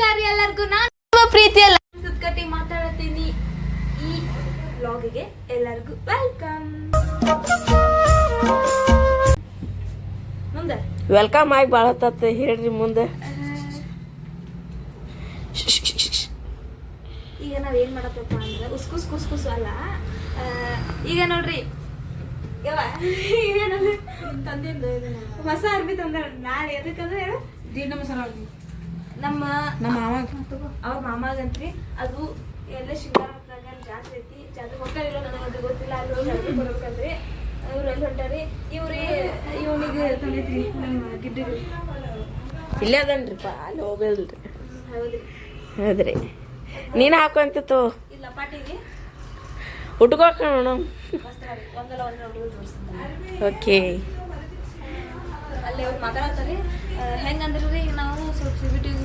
ನಮಸ್ಕಾರ ರೀ ಎಲ್ಲರಿಗೂ. ನಾನು ನಿಮ್ಮ ಪ್ರೀತಿಯಲ್ಲ ಸುತ್ಕಟ್ಟಿ ಮಾತಾಡತ್ತೀನಿ ಈ ಬ್ಲಾಗಿಗೆ ಎಲ್ಲರಿಗೂ ವೆಲ್ಕಮ್ ಮುಂದೆ. ವೆಲ್ಕಮ್ ಆಗಿ ಭಾಳ ತತ್ತ ಹೇಳ್ರಿ ಮುಂದೆ. ಈಗ ನಾವು ಏನ್ ಮಾಡತ್ತಪ್ಪ ಅಂದ್ರೆ ಉಸ್ಕುಸ್ ಕುಸ್ ಕುಸ್ ಅಲ್ಲ. ಈಗ ನೋಡ್ರಿ. ಯವ್ವ, ಈಗ ನೋಡ್ರಿ. ತಂದಿಂದು ಹೊಸ ಅರ್ಬಿ ತಂದ ನಾಳೆ ಎದಕ್ಕಂದ್ರೆ ಹೇಳು? ನಮ್ಮ ನಮ್ಮ ಮಾವ ಅವ್ರ ಮಾಮಾಗಂತ್ರಿ ಅದು ಎಲ್ಲ ಶಿವರಾತ್ರಾಗ ಜಾತ್ರೆ ಐತಿ. ಜಾತ್ರೆ ಹೋಗ್ತಾರಿಲ್ಲ ನನಗಂತೂ ಗೊತ್ತಿಲ್ಲ ಅಲ್ಲಿ ಜಾತ್ರೆ ಅರ್ಬಿ ಕೊಡ್ಬೇಕಂತ್ರಿ. ಇವ್ರು ಎಲ್ಲಿ ಹೊಂಟಾರಿ. ಇವ್ರಿ ಇವನಿಗೆ ತಂದೈತ್ರಿ ನಮ್ಮ ಗಿಡ್ಡಿಗೆ ಇಲ್ಲೇ ಅದನ್ರಿಪ್ಪ ಅಲ್ಲಿ ಹೋಗಲ್ರಿ ಹೌದ್ರಿ. ಹೌದ್ರಿ. ನೀನು ಹಾಕೊಂತಿತ್ತು ಇಲ್ಲ ಪಾಟಿಗೆ ಉಟ್ಕೋಕ ತೋರಿಸ್ತಾರೆ ಓಕೆ. ಅಲ್ಲಿ ಅವ್ರು ಮಾತಾಡತ್ತಾರೆ. ಹೆಂಗಂದ್ರೆ ರೀ ನಾವು ಸ್ವಲ್ಪ ಸಿಬಿಟಿಗೆ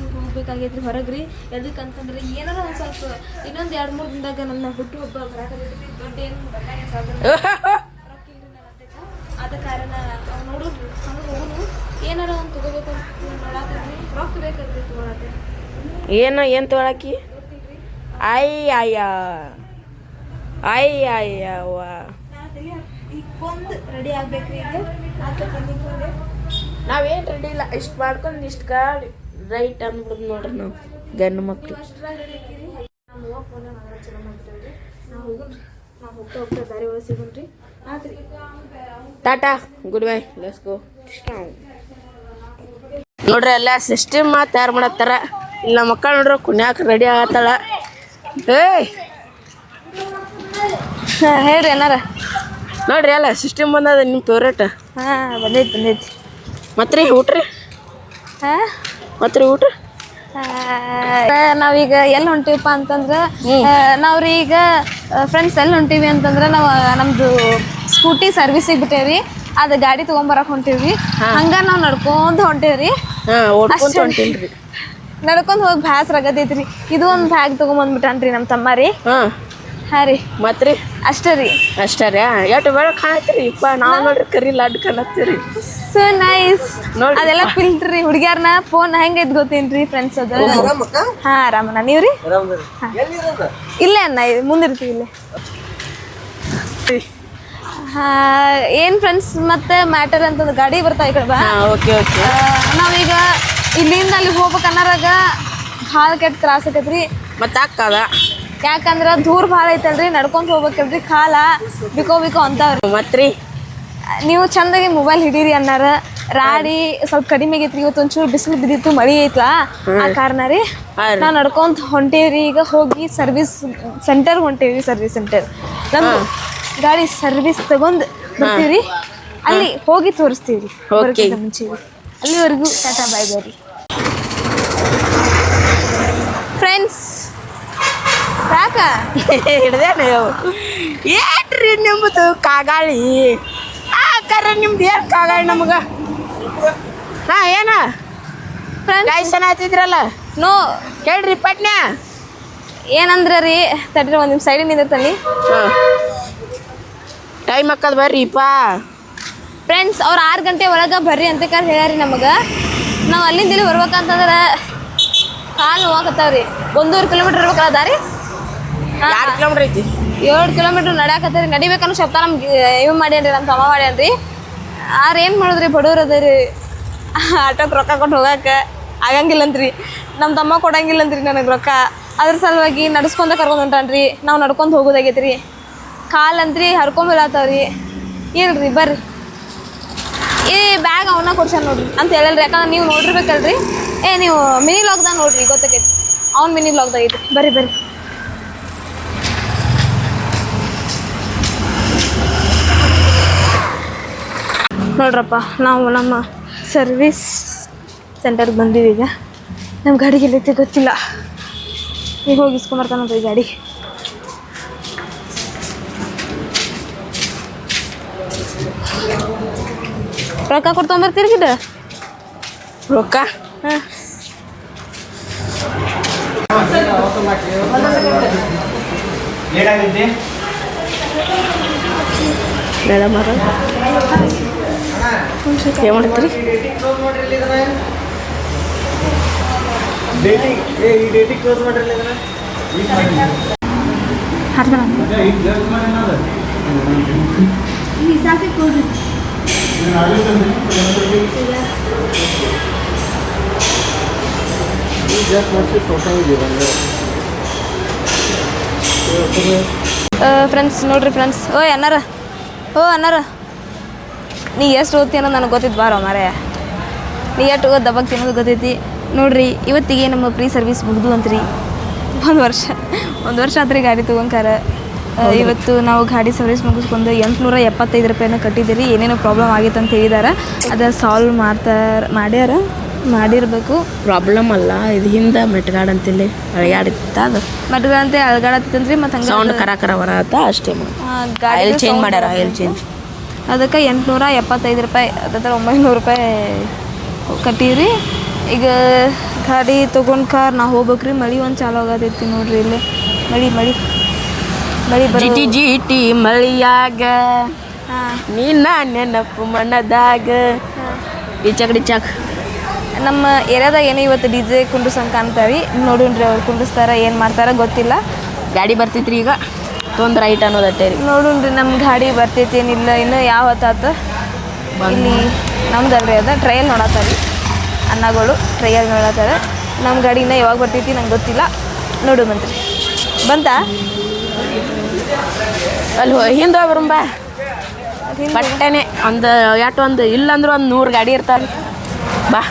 ಹೋಗ್ಬೇಕಾಗೈತ್ರಿ ಹೊರಗೆ ರೀ ಎದಕ್ಕಂತಂದ್ರೆ ಏನಾರ ಒಂದು ಸ್ವಲ್ಪ ಇನ್ನೊಂದು ಎರಡು ಮೂರು ದಿನದಾಗ ನನ್ನ ಹುಟ್ಟು ಹಬ್ಬ ದೊಡ್ಡ ಏನು. ಆದ ಕಾರಣ ನೋಡು ಏನಾರ ಒಂದು ತಗೋಬೇಕು ರೊಕ್ಕ ಬೇಕಲ್ರಿ ತಗೊಳತ್ತೆ ಏನು ಏನು ತೊಗೊಳಕಿ? ಅಯ್ಯ ಅಯ್ಯ ಅಯ್ಯ ಅಯ್ಯವ್ವ ರೆಡಿ ಆಗ್ಬೇಕ್ರಿ ಈಗ. ನಾವೇನು ರೆಡಿ ಇಲ್ಲ ಇಷ್ಟು ಮಾಡ್ಕೊಂಡು ಇಷ್ಟು ಕಾಡಿ ರೈಟ್ ಅಂದ್ಬಿಡ್ದು ನೋಡ್ರಿ ನಾವು ಗಂಡು ಮಕ್ಕಳು tata good bye let's go ನೋಡ್ರಿ ಎಲ್ಲ ಸಿಸ್ಟಮ್ ತಯಾರು ಮಾಡತ್ತಾರ? ಇಲ್ಲ ಮಕ್ಕಳು ನೋಡ್ರಿ ಕುಣ್ಯಾಕ ರೆಡಿ ಆಗತ್ತಾಳ. ಏಯ್! ಹೇಳ್ರಿ ಏನಾರ ನೋಡ್ರಿ ಅಲ್ಲ ಸಿಸ್ಟಮ್ ಬಂದದ ನಿಮ್ಮ ಫೇವ್ರೇಟ್ ಹಾಂ ಬಂದೈತಿ ಬಂದೈತಿ. ಮತ್ತೆ ರೀ ಊಟ ರೀ ಹಾಂ? ಮತ್ತೆ ಊಟ? ನಾವೀಗ ಎಲ್ಲಿ ಹೊಂಟಿವಪ್ಪ ಅಂತಂದ್ರೆ ನಾವ್ರಿ ಈಗ ಫ್ರೆಂಡ್ಸ್ ಎಲ್ಲಿ ಹೊಂಟಿವಿ ಅಂತಂದ್ರೆ ನಾವು ನಮ್ದು ಸ್ಕೂಟಿ ಸರ್ವಿಸಿಗೆ ಬಿಟ್ಟೇವ್ರಿ ಅದ ಗಾಡಿ ತಗೊಂಬರಕ್ ಹೊಂಟಿವ್ರಿ. ಹಂಗ ನಾವ್ ನಡ್ಕೊಂತ ಹೊಂಟೇವ್ರಿ. ನಡ್ಕೊಂಡ್ ಹೋಗಿ ಭಾಸ್ ಆಗತೈತ್ರಿ ಇದು ಒಂದ್ ಬ್ಯಾಗ್ ತಗೊಂಬಂದ್ಬಿಟ್ಟನ್ರಿ ನಮ್ಮ ತಮ್ಮ ರೀ ಹಾಂ ರೀ. ಮತ್ತೆ ರೀ ಅಷ್ಟೇ ರೀ. ಅಷ್ಟೇ ರೀ ಎಷ್ಟು ಬೇಡ ಕಾಣತ್ತೀರಿ ಇಪ್ಪ ನಾವು ನೋಡ್ರಿ ಕರಿ ಲಡ್ ಕಾಣತ್ತೀರಿ ಸೊ ನೈಸ್ ನೋಡಿ ಅದೆಲ್ಲ ಪಿಲ್ತ್ರಿ ಹುಡುಗಿಯರ್ನ ಫೋನ್ ಹೆಂಗೈತ್ ಗೊತ್ತೇನ್ರಿ ಫ್ರೆಂಡ್ಸ್ ಅದು? ಹಾ ಆರಾಮನ. ನೀವು ರೀ? ಇಲ್ಲೇ ಅಣ್ಣ ಇದು ಮುಂದಿರ್ತೀವಿ ಇಲ್ಲೇ. ಹಾ ಏನ್ ಫ್ರೆಂಡ್ಸ್ ಮತ್ತೆ ಮ್ಯಾಟರ್ ಅಂತಂದು ಗಾಡಿ ಬರ್ತಾ ಈ ಕಡೆ ಬಾ. ಹಾಂ ಓಕೆ ಓಕೆ ನಾವೀಗ ಇಲ್ಲಿಂದ ಅಲ್ಲಿ ಹೋಗ್ಬೇಕು ಅನ್ನೋರಾಗ ಭಾಳ ಕೆಟ್ಟ ತ್ರಾಸ ಆಕೈತ್ರಿ ಮತ್ತೆ ಅಕ್ಕದ ಯಾಕಂದ್ರ ದೂರ ಭಾಳ ಐತಲ್ರಿ ನಡ್ಕೊಂತ ಹೋಗ್ಬೇಕಲ್ರಿ ಕಾಲ ಬಿಕೋ ಬಿಕೋ ಅಂತವ್ರಿ. ಮತ್ರಿ? ನೀವು ಚಂದಾಗಿ ಮೊಬೈಲ್ ಹಿಡೀರಿ ಅನ್ನಾರ. ರಾಡಿ ಸ್ವಲ್ಪ ಕಡಿಮೆ ಆಗೈತ್ರಿ ಇವತ್ತು ಒಂಚೂರು ಬಿಸಿಲು ಬಿದ್ದಿತ್ತು ಮಳಿ ಐತ್ಲಾ? ಆ ಕಾರಣ ರೀ. ನಾವು ನಡ್ಕೊಂತ ಹೊಂಟೇವ್ರಿ ಈಗ ಹೋಗಿ ಸರ್ವಿಸ್ ಸೆಂಟರ್ ಹೊಂಟೇವ್ರಿ ಸರ್ವಿಸ್ ಸೆಂಟರ್ ನಮ್ಮ ಗಾಡಿ ಸರ್ವಿಸ್ ತಗೊಂಡ್ ಬರ್ತೀವ್ರಿ. ಅಲ್ಲಿ ಹೋಗಿ ತೋರಿಸ್ತೀವ್ರಿ ಮುಂಚೆ ಅಲ್ಲಿವರೆಗೂ ಟಾಟಾ ಬಾಯ್ ಬಾಯ್ ರೀ ಫ್ರೆಂಡ್ಸ್ ಯಾಕ ಹಿಡ್ದೇನು ಏನ್ರಿ ನಿಮ್ಮದು ಕಾಗಾಳಿ? ಆ ಕರೆ ನಿಮ್ದು ಏನು ಕಾಗಾಳಿ ನಮ್ಗೆ? ಹಾಂ ಏನ? ಫ್ರೆಂಡ್ಸ್ ಗಾಯ್ಸನ ಹತ್ತಿದ್ರಲ್ಲ ನೋ. ಕೇಳ್ರಿ ಪಟ್ನ ಏನಂದ್ರ ರೀ ತಡ್ರಿ ಒಂದು ನಿಮ್ಮ ಸೈಡಿಗೆ ನಿಂದಿರ್ತಾನೆ ಹಾಂ. ಟೈಮ್ ಹಾಕದ್ ಬರ್ರಿಪ್ಪ ಫ್ರೆಂಡ್ಸ್ ಅವ್ರು ಆರು ಗಂಟೆ ಒಳಗೆ ಬರ್ರಿ ಅಂತ ಕರ್ ಹೇಳ್ಯಾರಿ ನಮಗೆ. ನಾವು ಅಲ್ಲಿಂದ ಇಲ್ಲಿ ಬರ್ಬೇಕಂತಂದ್ರೆ ಕಾಲು ಹೋಗತ್ತಾವ್ರಿ ಒಂದೂವರೆ ಕಿಲೋಮೀಟ್ರ್ ಇರ್ಬೇಕಲ್ಲ ದಾರಿ? ಎರಡು ಕಿಲೋಮೀಟರ್ ಐತಿ. ಏಳು ಕಿಲೋಮೀಟರ್ ನಡ್ಯಾಕತ್ತೀರಿ. ನಡಿಬೇಕನ್ನೋ ಶಬ್ದ ನಮ್ಗೆ ಇವ್ ಮಾಡ್ಯಾನ್ರಿ ನಮ್ಮ ತಮ್ಮ ಮಾಡ್ಯಾನ್ರಿ ಆರು ಏನು ಮಾಡಿದ್ರಿ ಬಡವ್ರು ಅದರಿ? ಆಟೋಕ್ಕೆ ರೊಕ್ಕ ಕೊಟ್ಟು ಹೋಗಕ್ಕೆ ಆಗಂಗಿಲ್ಲಂತ್ರಿ. ನಮ್ಮ ತಮ್ಮ ಕೊಡಂಗಿಲ್ಲಂತ್ರಿ ನನಗೆ ರೊಕ್ಕ. ಅದ್ರ ಸಲುವಾಗಿ ನಡ್ಸ್ಕೊಂತ ಕರ್ಕೊಂಡು ಹೊಂಟಾನ್ರಿ. ನಾವು ನಡ್ಕೊಂಡು ಹೋಗೋದಾಗೈತ್ರಿ. ಕಾಲಂತ್ರಿ ಹರ್ಕೊಂಬರತ್ತಾವ್ರಿ ಇಲ್ರಿ ಬರ್ರಿ. ಈ ಬ್ಯಾಗ್ ಅವನ್ನ ಕೊಡ್ಸ್ಯಾನ ನೋಡ್ರಿ ಅಂತ ಹೇಳಲ್ರಿ. ಯಾಕಂದ್ರೆ ನೀವು ನೋಡಿರ್ಬೇಕಲ್ರಿ. ಏ ನೀವು ಮಿನಿ ಲಾಕ್ದಾಗ ನೋಡ್ರಿ ಗೊತ್ತಾಗೈತಿ ಅವ್ನು ಮಿನಿ ಲಾಕ್ದಾಗೈತಿ ಬರ್ರಿ ಬರ್ರಿ. ನೋಡ್ರಪ್ಪ ನಾವು ನಮ್ಮ ಸರ್ವಿಸ್ ಸೆಂಟರ್ಗೆ ಬಂದೀವಿ ಈಗ. ನಮ್ಮ ಗಾಡಿಗೆ ಎಲ್ಲೈತೆ ಗೊತ್ತಿಲ್ಲ. ಈಗ ಹೋಗಿ ಇಸ್ಕೊಂಬರ್ತಾನಂತ ಈ ಗಾಡಿ. ರೊಕ್ಕ ಕೊಡ್ಕೊಂಬರ್ತೀರಿ ಗಿಡ? ರೊಕ್ಕ? ಹಾಂ. ಮೇಡಮ್ ಅವ್ರ ಮಾಡ್ತೀರಿ? ಫ್ರೆಂಡ್ಸ್ ನೋಡ್ರಿ ಫ್ರೆಂಡ್ಸ್ ಓಯ್ ಅನ್ನಾರ. ಓ ಅನ್ನಾರ. ನೀ ಎಷ್ಟು ಓದ್ತಿ ಅನ್ನೋದು ನನಗೆ ಗೊತ್ತಿತ್ತು ಬಾರೋ ಮಾರೇ ನೀ ಎಷ್ಟು ಓದ್ ದಬ್ಬಕ್ಕೆ ಅನ್ನೋದು ಗೊತ್ತೈತಿ. ನೋಡ್ರಿ ಇವತ್ತಿಗೆ ನಮ್ಮ ಫ್ರೀ ಸರ್ವಿಸ್ ಮುಗಿದು ಅಂತ್ರಿ. ಒಂದು ವರ್ಷ ಒಂದು ವರ್ಷ ಆದ್ರೆ ಗಾಡಿ ತೊಗೊಂಕಾರ ಇವತ್ತು ನಾವು ಗಾಡಿ ಸರ್ವಿಸ್ ಮುಗಿಸ್ಕೊಂಡು ಎಂಟುನೂರ ಎಪ್ಪತ್ತೈದು ರೂಪಾಯಿನ ಕಟ್ಟಿದ್ದೀರಿ. ಏನೇನೋ ಪ್ರಾಬ್ಲಮ್ ಆಗಿತ್ತು ಅಂತ ಹೇಳಿದಾರೆ. ಅದು ಸಾಲ್ವ್ ಮಾಡ್ತಾರ ಮಾಡ್ಯಾರ ಮಾಡಿರಬೇಕು. ಪ್ರಾಬ್ಲಮ್ ಅಲ್ಲ ಇದು ಹಿಂದೆ ಮೆಟ್ಗಾಡ್ ಅಂತಿಲ್ಲಿ ಅಳಗಾಡಿತ್ತ ಅದು. ಮಟ್ಗಳಂತೆ ಅಳ್ಗಾಡತ್ತಿತ್ತಂದ್ರಿ ಮತ್ತು ಹಂಗೆ ಸೌಂಡ್ ಕರ ಕರ ಬರತ್ತ ಅಷ್ಟೇ ಗಾಡಿ ಚೇಂಜ್ ಮಾಡ್ಯಾರ ಆಯಿಲ್ ಚೇಂಜ್ ಅದಕ್ಕೆ ಎಂಟುನೂರ ಎಪ್ಪತ್ತೈದು ರೂಪಾಯಿ ಅದ್ರ ಒಂಬೈನೂರು ರೂಪಾಯಿ ಕಟ್ಟೀವ್ರಿ ಈಗ ಗಾಡಿ ತೊಗೊಂಡು ಕಾರ್ ನಾವು ಹೋಗ್ಬೇಕ್ರಿ. ಮಳೆ ಒಂದು ಚಾಲು ಆಗತೈತಿ ನೋಡ್ರಿ ಇಲ್ಲಿ. ಮಳಿ ಮಳಿ ಮಳಿ ಬರೋ ಜಿಟಿ ಜಿಟಿ ಮಳಿಯಾಗ. ನೀನ ನಿನ್ನ ನೆನಪು ಮಣ್ಣದಾಗ ಇಚಕ್ ಚಾಕ್ ನಮ್ಮ ಏರಿಯಾದಾಗ ಏನೋ ಇವತ್ತು ಡಿ ಜೆ ಕುಂಡ್ರಸ್ ಅಂತ ಅಂತಾರಿ ನೋಡೋಣ್ರಿ ಅವ್ರು ಕುಂಡಿಸ್ತಾರ ಏನು ಮಾಡ್ತಾರ ಗೊತ್ತಿಲ್ಲ. ಗಾಡಿ ಬರ್ತೈತ್ರಿ ಈಗ. ತೊಂದ್ರೆ ರೈಟ್ ಅನ್ನೋದಟ್ಟೆ ರೀ. ನೋಡುಣ್ರಿ ನಮ್ಮ ಗಾಡಿ ಬರ್ತೈತಿ ಏನಿಲ್ಲ ಇನ್ನು ಯಾವ ಇಲ್ಲಿ ಇಲ್ಲಿ ನಮ್ದಲ್ರಿ ಅದ ಟ್ರಯಲ್ ನೋಡತ್ತಾರೀ ಅನ್ನಗಳು ಟ್ರಯಲ್ ನೋಡತ್ತಾರೆ ನಮ್ಮ ಗಾಡಿ ಇನ್ನೂ ಯಾವಾಗ ಬರ್ತೈತಿ ನಂಗೆ ಗೊತ್ತಿಲ್ಲ. ನೋಡು ಮಂತ್ರಿ. ಬಂತಾ? ಅಲ್ಲಿ ಹಿಂದೆ ಬರುಂಬ. ಬಟ್ಟೆನೆ ಒಂದು ಎಷ್ಟು ಒಂದು ಇಲ್ಲಂದ್ರೆ ಒಂದು ನೂರು ಗಾಡಿ ಇರ್ತಾರೆ ಬಾ.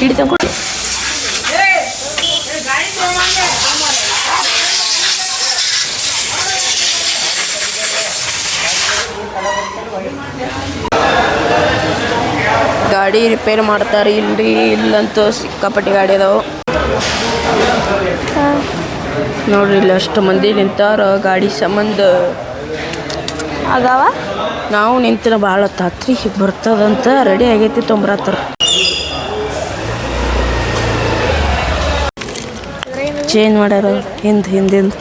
ಹಿಡಿತ ಕೊಡಿ ಗಾಡಿ ರಿಪೇರ್ ಮಾಡ್ತಾರೆ. ಇಲ್ರಿ ಇಲ್ಲಂತೂ ಸಿಕ್ಕಾಪಟ್ಟಿ ಗಾಡಿ ಅದಾವು. ನೋಡ್ರಿ ಇಲ್ಲಿ ಅಷ್ಟು ಮಂದಿ ನಿಂತಾರ. ಗಾಡಿ ಸಂಬಂಧ ಅದಾವ? ನಾವು ನಿಂತಿನ ಭಾಳ ತಾತ್ರಿ ಬರ್ತದಂತ ರೆಡಿ ಆಗೈತಿ ತೊಂಬರತ್ತಾರ. ಚೇಂಜ್ ಮಾಡ್ಯಾರ. ಹಿಂದೆ ಹಿಂದಿಂದ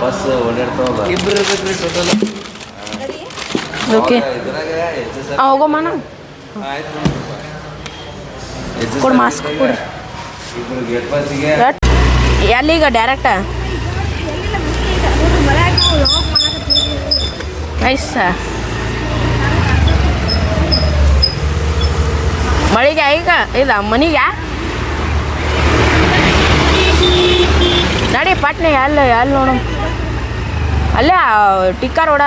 ಬಸ್ ಓಡಾಡ್ತಾವಲ್ಲ ಇಬ್ರು ಇರ್ಬೇಕ್ರಿ ಟೋಟಲ್ ಓಕೆ ಹೋಗೋಮನ ಕೊಡು ಮಾಸ್ಕ್ ಕೊಡ್ರಿ ಇಬ್ರು ಗೇಟ್ ಪಾಸಿಗೆ ಎಲ್ಲಿಗ ಡೈರೆಕ್ಟ ನೈಸ್ ಮಳಿಗೆ ಈಗ? ಇಲ್ಲ ಮನಿಗೆ? ನಡಿ, ಪಟ್ನೆ, ಅಲ್ಲಿ ಅಲ್ಲಿ ನೋಡು. ಅಲ್ಲೇ ಟಿಕ್ಕಾ ರೋಡ.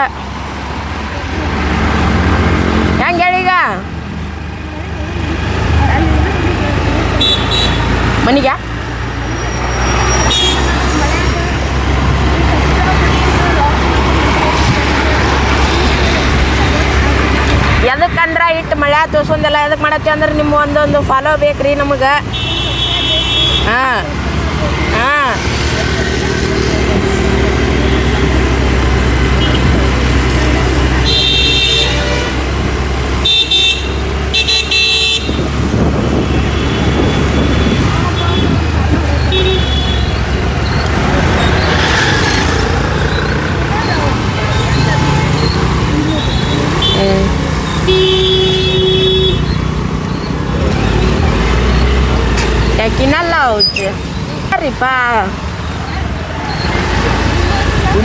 ಹೆಂಗೆ ಹೇಳೀಗ ಮನೆಗೆ? ಎದಕ್ಕಂದ್ರೆ ಇಟ್ಟು ಮಳೆ ತೋರ್ಸೊಂದೆಲ್ಲ ಎದಕ್ಕೆ ಮಾಡತ್ತೆ ಅಂದ್ರೆ ನಿಮ್ಮ ಒಂದೊಂದು ಫಾಲೋ ಬೇಕ್ರಿ ನಮಗೆ? ಹಾಂ ಹಾಂ. Yeah.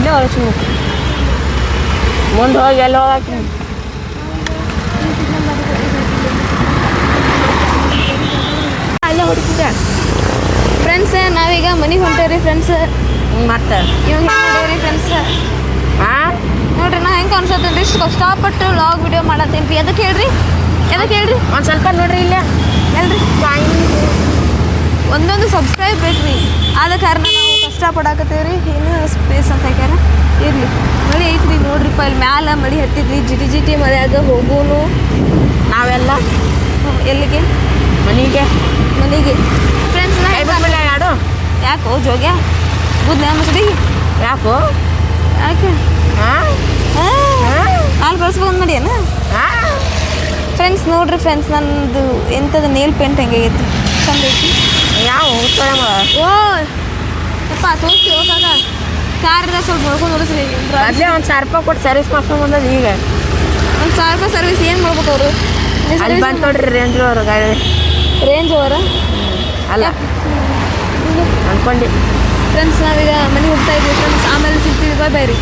ಇಲ್ಲೇ ಹೊರಸು ಮುಂದೆ ಹೋಗಿ ಎಲ್ಲ ಹೋಗಕ್ಕೆ ಅಲ್ಲೇ ಹೊಡಿತಿದ್ದೆ ಫ್ರೆಂಡ್ಸ್ ನಾವೀಗ ಮನೆಗೆ ಹೊಂಟೇವ್ರಿ ಫ್ರೆಂಡ್ಸ್ ಮತ್ತೆ? ಇವಾಗ ಹೆಂಗೆ ಫ್ರೆಂಡ್ಸ್ ಹಾಂ ನೋಡ್ರಿ ನಾ ಹೆಂಗೆ ಅನ್ಸತ್ತೇನ್ರಿ? ಇಷ್ಟು ಕಷ್ಟಪಟ್ಟು ಲಾಗ್ ವಿಡಿಯೋ ಮಾಡತ್ತೇನ್ರಿ. ಎದಕ್ಕೆ ಹೇಳ್ರಿ? ಎದಕ್ಕೆ ಹೇಳ್ರಿ? ಒಂದು ಸ್ವಲ್ಪ ನೋಡ್ರಿ ಇಲ್ಲೇ. ಹೇಳ್ರಿ ಒಂದೊಂದು ಸಬ್ಸ್ಕ್ರೈಬ್ ಬೇಕ್ರಿ. ಆದ ಕಾರಣ ನಾವು ಇನ್ನು ಸ್ಪೇಸ್ ಅಂತ ಹಾಕ್ಯಾರ ಇರಲಿ. ಮಳೆ ಐತ್ರಿ ನೋಡ್ರಿಪ್ಪ ಇಲ್ಲಿ ಮ್ಯಾಲ ಮಳೆ ಹತ್ತಿದ್ರಿ ಜಿಟಿ ಜಿಟಿ ಮಳೆಯಾಗ ಹೋಗೋನು. ನಾವೆಲ್ಲ ಎಲ್ಲಿಗೆ? ಮನೆಗೆ. ಮನೆಗೆ. ಫ್ರೆಂಡ್ಸ್ ಯಾಡೋ? ಯಾಕೋ ಜೋಗ್ಯ? ಬುದ್ಧ ಮಸಡಿ ಯಾಕೋ? ಯಾಕೆ? ಹಾಂ? ಅಲ್ಲಿ ನೋಡಿ ಏನು ಹಾಂ? ಫ್ರೆಂಡ್ಸ್ ನೋಡ್ರಿ ಫ್ರೆಂಡ್ಸ್ ನಂದು ಎಂಥದ್ದು ನೇಲ್ ಪೇಂಟ್ ಹೆಂಗಾಗೈತಿ ಚಂದ ಐತಿ ಯಾವ? ಓ ಸ್ವಲ್ಪ ತೋರಿಸಿ ಹೋಗಾಗ ಕಾರ್ ಸ್ವಲ್ಪ ನೋಡ್ಕೊಂಡು ಓಡಿಸ್ರಿ ಮೊದಲೇ ಒಂದು ಸಾವಿರ ರೂಪಾಯಿ ಕೊಟ್ಟು ಸರ್ವಿಸ್ ಮಾಡ್ಕೊಂಡು ಬಂದದ ಈಗ. ಒಂದು ಸಾವಿರ ರೂಪಾಯಿ ಸರ್ವಿಸ್ ಏನು ಮಾಡ್ಬೇಕು ಅವರು? ಅಲ್ಲಿ ಬಂದು ನೋಡ್ರಿ ರೇಂಜ್ ಅವರು ಗಾಡಿ. ರೇಂಜ್ ಅವರ ಅಲ್ಲ. ಅನ್ಕೊಂಡು. ಫ್ರೆಂಡ್ಸ್ ನಾವೀಗ ಮನೆಗೆ ಹೋಗ್ತಾ ಇದ್ದೀವಿ ಫ್ರೆಂಡ್ಸ್ ಆಮೇಲೆ ಸಿಗ್ತೀವಿ. ಬಾಯ್ ಬೈ ರೀ.